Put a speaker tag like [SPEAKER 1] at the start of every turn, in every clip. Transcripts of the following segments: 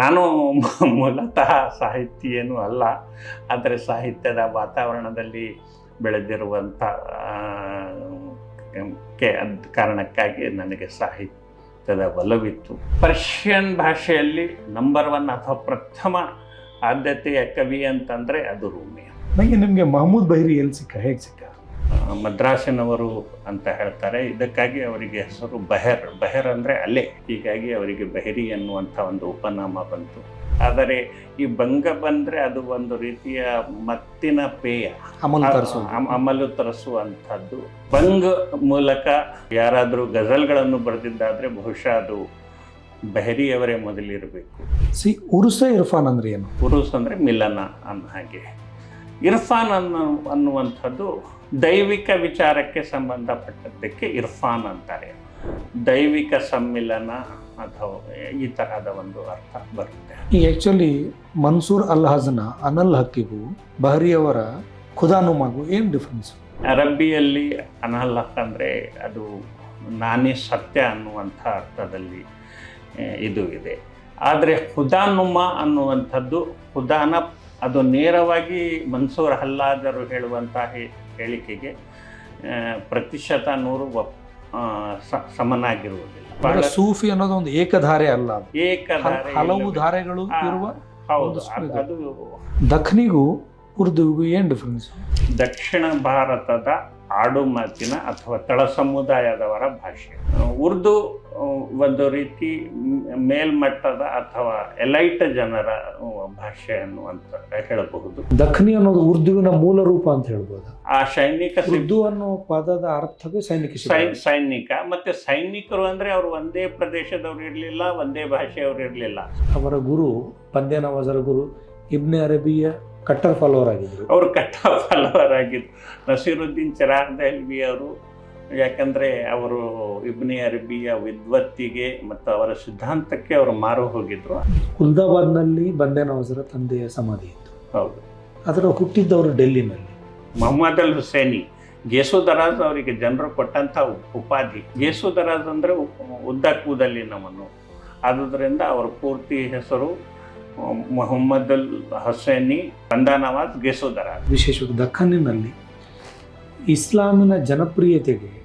[SPEAKER 1] ನಾನು ಮೂಲತಃ ಸಾಹಿತ್ಯ ಏನೂ ಅಲ್ಲ, ಆದರೆ ಸಾಹಿತ್ಯದ ವಾತಾವರಣದಲ್ಲಿ ಬೆಳೆದಿರುವಂಥ ಕೆ, ಕಾರಣಕ್ಕಾಗಿ ನನಗೆ ಸಾಹಿತ್ಯದ ಒಲವಿತ್ತು. ಪರ್ಷಿಯನ್ ಭಾಷೆಯಲ್ಲಿ ನಂಬರ್ ಒನ್ ಅಥವಾ ಪ್ರಥಮ ಆದ್ಯತೆಯ ಕವಿ ಅಂತಂದರೆ ಅದು ರೂಮಿ
[SPEAKER 2] ನನಗೆ ನಿಮಗೆ ಮಹಮೂದ್ ಬೈರಿ ಎಲ್ಲಿ ಸಿಕ್ಕ, ಹೇಗೆ ಸಿಕ್ಕ?
[SPEAKER 1] ಮದ್ರಾಸಿನವರು ಅಂತ ಹೇಳ್ತಾರೆ. ಇದಕ್ಕಾಗಿ ಅವರಿಗೆ ಹೆಸರು ಬಹರ್. ಬಹರ್ ಅಂದರೆ ಅಲೆ. ಹೀಗಾಗಿ ಅವರಿಗೆ ಬಹರಿ ಅನ್ನುವಂಥ ಒಂದು ಉಪನಾಮ ಬಂತು. ಆದರೆ ಈ ಭಂಗ ಬಂದರೆ ಅದು ಒಂದು ರೀತಿಯ ಮತ್ತಿನ ಪೇಯ.
[SPEAKER 2] ಅಮಲು
[SPEAKER 1] ತರಿಸುವಂಥದ್ದು. ಬಂಗ್ ಮೂಲಕ ಯಾರಾದರೂ ಗಜಲ್ಗಳನ್ನು ಬರೆದಿದ್ದಾದರೆ ಬಹುಶಃ ಅದು ಬಹರಿಯವರೇ ಮೊದಲಿರಬೇಕು.
[SPEAKER 2] ಸಿ ಉರುಸ ಇರ್ಫಾನ್ ಅಂದ್ರೆ ಏನು?
[SPEAKER 1] ಉರುಸ್ ಅಂದರೆ ಮಿಲನ ಅನ್ನ ಹಾಗೆ. ಇರ್ಫಾನ್ ಅನ್ನು ಅನ್ನುವಂಥದ್ದು ದೈವಿಕ ವಿಚಾರಕ್ಕೆ ಸಂಬಂಧಪಟ್ಟದ್ದಕ್ಕೆ ಇರ್ಫಾನ್ ಅಂತಾರೆ. ದೈವಿಕ ಸಮ್ಮಿಲನ ಅಥವಾ ಈ ತರಹದ ಒಂದು ಅರ್ಥ ಬರುತ್ತೆ.
[SPEAKER 2] ಈ ಆ್ಯಕ್ಚುಲಿ ಮನ್ಸೂರ್ ಅಲ್ ಹಜನ ಅನಲ್ ಹಕ್ಕಿಗೂ ಬಹರಿಯವರ ಖುದಾನುಮಾಗೂ ಏನು ಡಿಫ್ರೆನ್ಸ್
[SPEAKER 1] ಅರಬ್ಬಿಯಲ್ಲಿ ಅನಹಲ್ಲಕ್ ಅಂದರೆ ಅದು ನಾನೇ ಸತ್ಯ ಅನ್ನುವಂಥ ಅರ್ಥದಲ್ಲಿ ಇದು ಇದೆ. ಆದರೆ ಹುದಾನುಮ ಅನ್ನುವಂಥದ್ದು ಹುದಾನ ಅದು ನೇರವಾಗಿ ಮನ್ಸೂರ್ ಹಲ್ಲಾದರು ಹೇಳುವಂತಹ ಹೇಳಿಕೆಗೆ ಪ್ರತಿಶತ ನೂರು ಸಮನಾಗಿರುವುದಿಲ್ಲ.
[SPEAKER 2] ಸೂಫಿ ಅನ್ನೋದು ಒಂದು ಏಕಧಾರೆ ಅಲ್ಲ.
[SPEAKER 1] ಏಕಧಾರೆ
[SPEAKER 2] ಹಲವು ಧಾರೆಗಳು ಇರುವ
[SPEAKER 1] ಹೌದು ಅದು- ದಕ್ಷಿಣಿಗೂ
[SPEAKER 2] ಉರ್ದುಗೂ ಉರ್ದುವಿಗೂ ಏನು ಡಿಫ್ರೆನ್ಸ್
[SPEAKER 1] ದಕ್ಷಿಣ ಭಾರತದ ಆಡುಮಾತಿನ ಅಥವಾ ತಳ ಸಮುದಾಯದವರ ಭಾಷೆ. ಉರ್ದು ಒಂದು ರೀತಿ ಮೇಲ್ಮಟ್ಟದ ಅಥವಾ ಎಲೈಟ್ ಜನರ ಭಾಷೆ ಅನ್ನುವಂತ ಹೇಳಬಹುದು.
[SPEAKER 2] ದಖ್ನಿ ಅನ್ನೋದು ಉರ್ದುವಿನ ಮೂಲ ರೂಪ ಅಂತ ಹೇಳ್ಬೋದು.
[SPEAKER 1] ಆ ಸೈನಿಕ
[SPEAKER 2] ಉರ್ದು ಅನ್ನೋ ಪದದ ಅರ್ಥವೇ ಸೈನಿಕ.
[SPEAKER 1] ಸೈನಿಕ. ಮತ್ತೆ ಸೈನಿಕರು ಅಂದ್ರೆ ಅವರು ಒಂದೇ ಪ್ರದೇಶದವ್ರು ಇರಲಿಲ್ಲ ಒಂದೇ ಭಾಷೆಯವರು ಇರಲಿಲ್ಲ.
[SPEAKER 2] ಅವರ ಗುರು ಪಂದ್ಯ ನವಾಜರ ಗುರು ಇಬ್ನೆ ಅರಬಿಯ ಕಟ್ಟರ್ ಫಾಲೋವರ್ ಆಗಿದ್ರು
[SPEAKER 1] ಅವರು ಕಟ್ಟರ್ ಫಾಲೋವರ್ ಆಗಿದ್ರು. ನಸೀರುದ್ದೀನ್ ಚಿರಾಗ್ ದೆಹಲ್ವಿ ಅವರು ಯಾಕಂದರೆ ಅವರು ಇಬ್ನಿ ಅರಬಿಯ ವಿದ್ವತ್ತಿಗೆ ಮತ್ತು ಅವರ ಸಿದ್ಧಾಂತಕ್ಕೆ ಅವರು ಮಾರು ಹೋಗಿದ್ರು.
[SPEAKER 2] ಕುಲ್ದಾಬಾದ್ನಲ್ಲಿ ಬಂದೆ ನವಾಜರ ತಂದೆಯ ಸಮಾಧಿ ಇತ್ತು.
[SPEAKER 1] ಹೌದು.
[SPEAKER 2] ಅದರ ಹುಟ್ಟಿದ್ದವರು ಡೆಲ್ಲಿನಲ್ಲಿ.
[SPEAKER 1] ಮೊಹಮ್ಮದ್ ಅಲ್ ಹುಸೇನಿ ಗೇಸು ದರಾಜ್ ಅವರಿಗೆ ಜನರು ಕೊಟ್ಟಂಥ ಉಪಾಧಿ. ಗೇಸು ದರಾಜ್ ಅಂದರೆ ಉದ್ದ ನಮ್ಮನ್ನು. ಆದುದರಿಂದ ಅವರ ಪೂರ್ತಿ ಹೆಸರು ಮೊಹಮ್ಮದ್ ಅಲ್ ಹುಸೇನಿ ಬಂದಾನವಾಜ್ ಗೇಸು ದರಾಜ್
[SPEAKER 2] ವಿಶೇಷವಾಗಿ ದಖನ್ನಿನಲ್ಲಿ ಇಸ್ಲಾಮಿನ ಜನಪ್ರಿಯತೆಗೆ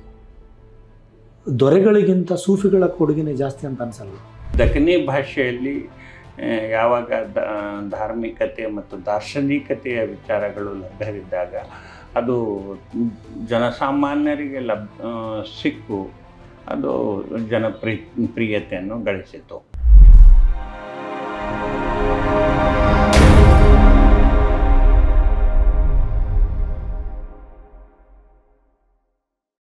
[SPEAKER 2] ದೊರೆಗಳಿಗಿಂತ ಸೂಫಿಗಳ ಕೊಡುಗೆನೇ ಜಾಸ್ತಿ ಅಂತ ಅನ್ಸಲ್ಲ
[SPEAKER 1] ದಕ್ಕನಿ ಭಾಷೆಯಲ್ಲಿ ಯಾವಾಗ ಧಾರ್ಮಿಕತೆ ಮತ್ತು ದಾರ್ಶನಿಕತೆಯ ವಿಚಾರಗಳು ಲಭ್ಯವಿದ್ದಾಗ ಅದು ಜನಸಾಮಾನ್ಯರಿಗೆ ಲಭ್ ಸಿಕ್ಕು, ಅದು ಜನಪ್ರಿಯ ಪ್ರಿಯತೆಯನ್ನು ಗಳಿಸಿತು.